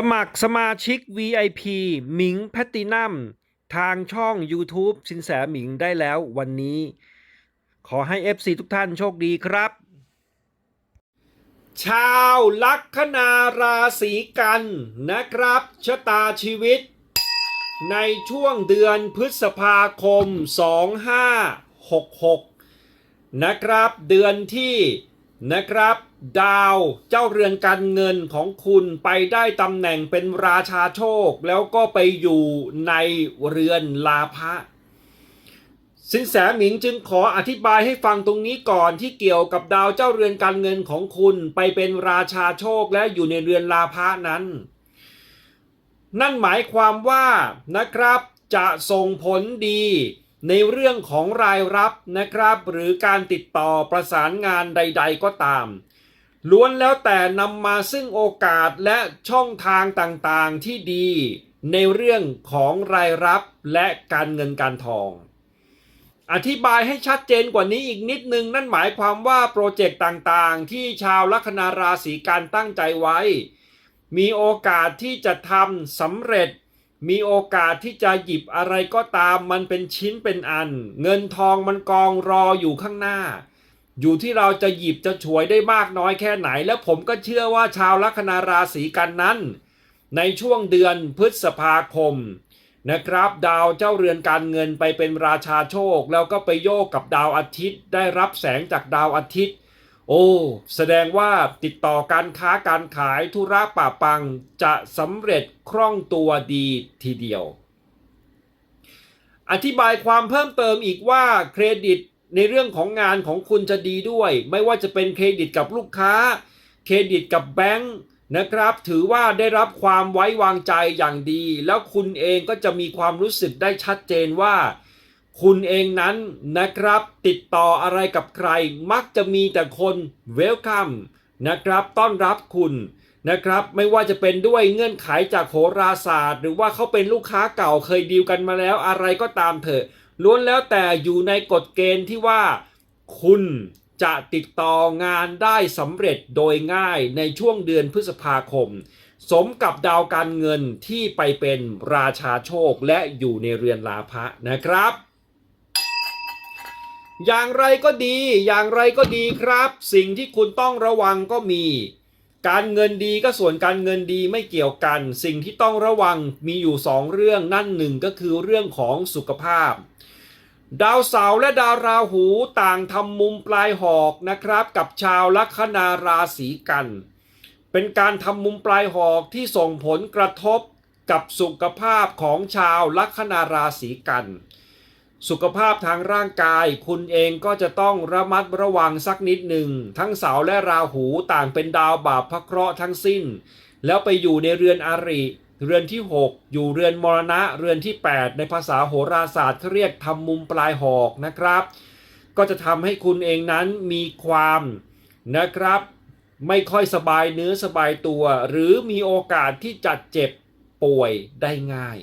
สมัครสมาชิก VIP หมิงแพตตินัมทางช่อง YouTube สินแสหมิงได้แล้ววันนี้ ขอให้ FC ทุกท่านโชคดีครับ ชาวลัคนาราศีกันนะครับ ชะตาชีวิต ในช่วงเดือนพฤษภาคม 2566 นะครับ เดือนที่นะครับ ดาวเจ้าเรือนการเงินของคุณไปได้ตำแหน่งเป็นราชาโชค แล้วก็ไปอยู่ในเรือนลาภะสินแสหมิงจึงขออธิบายให้ฟังตรงนี้ก่อนที่เกี่ยวกับดาวเจ้าเรือนการเงินของคุณไปเป็นราชาโชคและอยู่ในเรือนลาภะนั้น นั่นหมายความว่านะครับจะส่งผลดีในเรื่องของรายรับนะครับ หรือการติดต่อประสานงานใด ๆ ก็ตาม ล้วนแล้วแต่นำมาซึ่งโอกาสและช่องทางต่างๆที่ดี ในเรื่องของรายรับและการเงินการทอง อธิบายให้ชัดเจนกว่านี้อีกนิดนึง นั่นหมายความว่าโปรเจกต์ต่างๆ ที่ชาวลัคนาราศีการตั้งใจไว้ มีโอกาสที่จะทำสำเร็จ มีโอกาสที่จะหยิบอะไรก็ตามมันเป็นชิ้นเป็นอัน เงินทองมันกองรออยู่ข้างหน้า อยู่ที่เราจะหยิบจะฉวยได้มากน้อยแค่ไหน และผมก็เชื่อว่าชาวลัคนาราศีกันนั้น ในช่วงเดือนพฤษภาคมนะครับ ดาวเจ้าเรือนการเงินไปเป็นราชาโชค แล้วก็ไปโยกกับดาวอาทิตย์ ได้รับแสงจากดาวอาทิตย์ โอ้แสดงว่าติดต่อการค้าการขายธุระป่าปังจะสำเร็จคล่องตัวดีทีเดียว อธิบายความเพิ่มเติมอีกว่าเครดิต ในเรื่องของงานของคุณจะดีด้วย ไม่ว่าจะเป็นเครดิตกับลูกค้า เครดิตกับแบงค์นะครับ ถือว่าได้รับความไว้วางใจอย่างดี แล้วคุณเองก็จะมีความรู้สึกได้ชัดเจนว่า คุณเองนั้นนะครับ ติดต่ออะไรกับใคร มักจะมีแต่คนเวลคัมนะครับ ต้อนรับคุณนะครับ ไม่ว่าจะเป็นด้วยเงื่อนไขจากโหราศาสตร์ หรือว่าเขาเป็นลูกค้าเก่าเคยดีลกันมาแล้วอะไรก็ตามเถอะ ล้วนแล้วแต่อยู่ในกฎเกณฑ์ที่ว่า คุณจะติดต่องานได้สำเร็จโดยง่ายในช่วงเดือนพฤษภาคม สมกับดาวการเงินที่ไปเป็นราชาโชคและอยู่ในเรือนลาภะนะครับอย่างไรก็ดี อย่างไรก็ดีครับ สิ่งที่คุณต้องระวังก็มี การเงินดีก็ส่วนการเงินดีไม่เกี่ยวกัน สิ่งที่ต้องระวังมีอยู่สองเรื่องนั่นหนึ่งก็คือเรื่องของสุขภาพ ดาวเสาร์และดาวราหูต่างทำมุมปลายหอกนะครับ กับชาวลัคนาราศีกัน เป็นการทำมุมปลายหอกที่ส่งผลกระทบกับสุขภาพของชาวลัคนาราศีกัน สุขภาพทางร่างกาย คุณเองก็จะต้องระมัดระวังสักนิดหนึ่ง ทั้งเสาร์และราหูต่างเป็นดาวบาปพระเคราะห์ทั้งสิ้น แล้วไปอยู่ในเรือนอาริ เรือนที่ 6 อยู่เรือนมรณะ เรือนที่ 8 ในภาษาโหราศาสตร์เขาเรียกทำมุมปลายหอกนะครับ ก็จะทำให้คุณเองนั้นมีความนะครับ ไม่ค่อยสบายเนื้อสบายตัว หรือมีโอกาสที่จะเจ็บป่วยได้ง่าย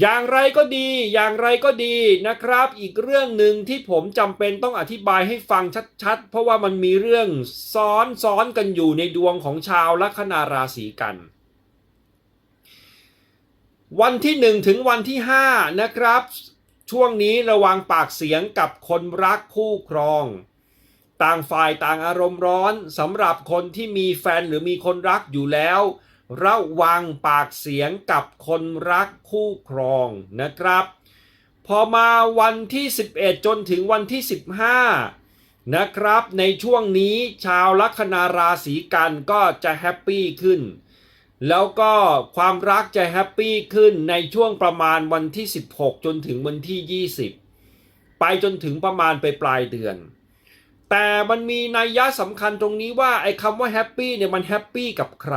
อย่างไรก็ดี อย่างไรก็ดีนะครับ อีกเรื่องหนึ่งที่ผมจำเป็นต้องอธิบายให้ฟังชัดๆ เพราะว่ามันมีเรื่องซ้อนซ้อนกันอยู่ในดวงของชาวลัคนาราศีกัน วันที่ 1 ถึงวันที่ 5 นะครับ ช่วงนี้ระวังปากเสียงกับคนรักคู่ครอง ต่างฝ่ายต่างอารมณ์ร้อนสำหรับคนที่มีแฟนหรือมีคนรักอยู่แล้ว ระวังปากเสียงกับคนรักคู่ครองนะครับ พอมาวันที่ 11 จนถึงวันที่ 15 นะครับ ในช่วงนี้ชาวลัคนาราศีกันก็จะแฮปปี้ขึ้น แล้วก็ความรักจะแฮปปี้ขึ้นในช่วงประมาณวันที่ 16 จนถึงวันที่ 20 ไปจนถึงประมาณไปปลายเดือนแต่มันมีนัยยะสำคัญตรงนี้ว่าไอ้คำว่าแฮปปี้เนี่ยมันแฮปปี้กับใคร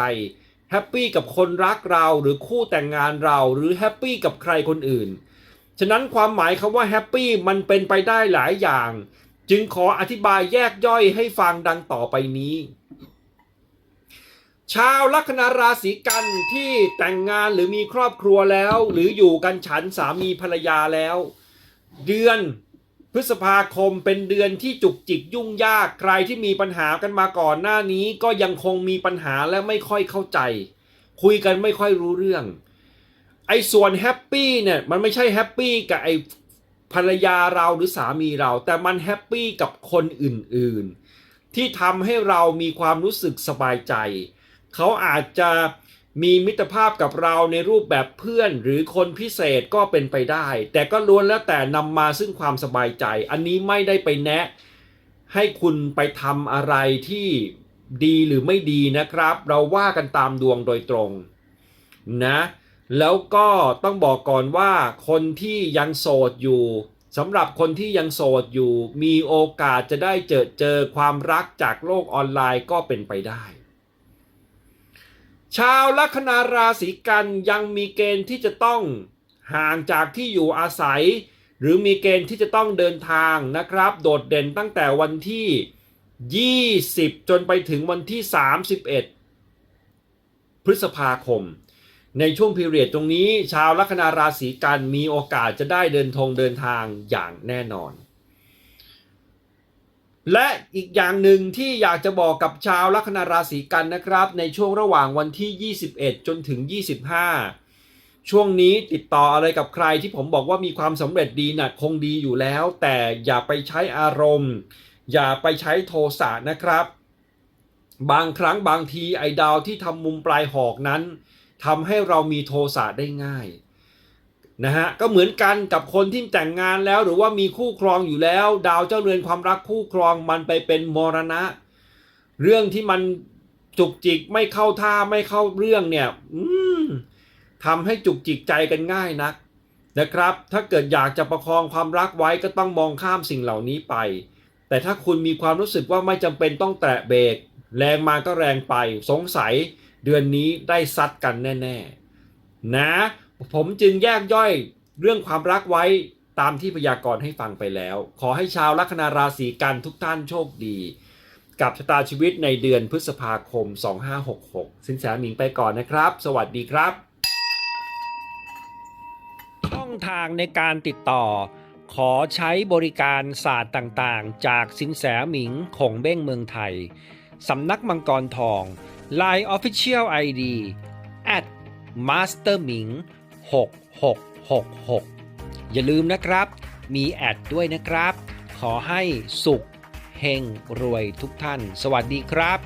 แฮปปี้กับคนรักเราหรือคู่แต่งงานเราหรือแฮปปี้กับใครคนอื่น ฉะนั้นความหมายคำว่าแฮปปี้มันเป็นไปได้หลายอย่าง จึงขออธิบายแยกย่อยให้ฟังดังต่อไปนี้ ชาวลัคนาราศีกันที่แต่งงานหรือมีครอบครัวแล้ว หรืออยู่กันฉันสามีภรรยาแล้ว เดือน พฤษภาคมเป็นเดือนที่จุกจิกยุ่งยาก ใครที่มีปัญหากันมาก่อนหน้านี้ก็ยังคงมีปัญหาและไม่ค่อยเข้าใจ คุยกันไม่ค่อยรู้เรื่อง ไอ้ส่วนแฮปปี้เนี่ยมันไม่ใช่แฮปปี้กับไอ้ภรรยาเราหรือสามีเรา แต่มันแฮปปี้กับคนอื่นๆ ที่ทำให้เรามีความรู้สึกสบายใจ เขาอาจจะ มีมิตรภาพกับเราในรูปแบบเพื่อนหรือคนพิเศษก็เป็นไปได้ แต่ก็ล้วนแล้วแต่นำมาซึ่งความสบายใจ อันนี้ไม่ได้ไปแนะ ให้คุณไปทำอะไรที่ดีหรือไม่ดีนะครับ เราว่ากันตามดวงโดยตรงนะแล้วก็ต้องบอกก่อนว่าคนที่ยังโสดอยู่สำหรับคนที่ยังโสดอยู่ มีโอกาสจะได้เจอเจอความรักจากโลกออนไลน์ก็เป็นไปได้ ชาวลัคนาราศีกันยังมีเกณฑ์ที่จะต้องห่างจากที่อยู่อาศัย หรือมีเกณฑ์ที่จะต้องเดินทางนะครับ โดดเด่นตั้งแต่วันที่ 20 จนไปถึงวันที่ 31 พฤษภาคม ในช่วงพีเรียดตรงนี้ ชาวลัคนาราศีกันมีโอกาสจะได้เดินทงเดินทางอย่างแน่นอน และอีกอย่างหนึ่งที่อยากจะบอกกับชาวลัคนาราศีกันนะครับ ในช่วงระหว่างวันที่ 21 จนถึง 25 ช่วงนี้ติดต่ออะไรกับใครที่ผมบอกว่ามีความสำเร็จดีนะ่ะคงดีอยู่แล้ว แต่อย่าไปใช้อารมณ์ อย่าไปใช้โทสะนะครับ บางครั้งบางทีไอ้ดาวที่ทำมุมปลายหอกนั้นทำให้เรามีโทสะได้ง่าย นะฮะก็เหมือนกันกับคนที่แต่งงานแล้ว หรือว่ามีคู่ครองอยู่แล้ว ดาวเจ้าเรือนความรักคู่ครองมันไปเป็นมรณะ เรื่องที่มันจุกจิกไม่เข้าท่าไม่เข้าเรื่องเนี่ยอืมทำให้จุกจิกใจกันง่ายนักนะครับ ถ้าเกิดอยากจะประคองความรักไว้ก็ต้องมองข้ามสิ่งเหล่านี้ไป แต่ถ้าคุณมีความรู้สึกว่าไม่จำเป็นต้องแตะเบรกแรงมาก็แรงไป สงสัยเดือนนี้ได้ซัดกันแน่ ๆ นะ ผมจึงแยกย่อยเรื่องความรักไว้ตามที่พยากรณ์ให้ฟังไปแล้ว ขอให้ชาวลัคนาราศีกันทุกท่านโชคดี กับชะตาชีวิตในเดือนพฤษภาคม 2566 สินแสหมิงไปก่อนนะครับ สวัสดีครับ ช่องทางในการติดต่อ ขอใช้บริการศาสตร์ต่างๆ จากสินแสหมิงคงเบ้งเมืองไทย สำนักมังกรทอง Line Official ID at master ming 6666 อย่าลืมนะครับ มีแอดด้วยนะครับ ขอให้สุขเฮงรวยทุกท่าน สวัสดีครับ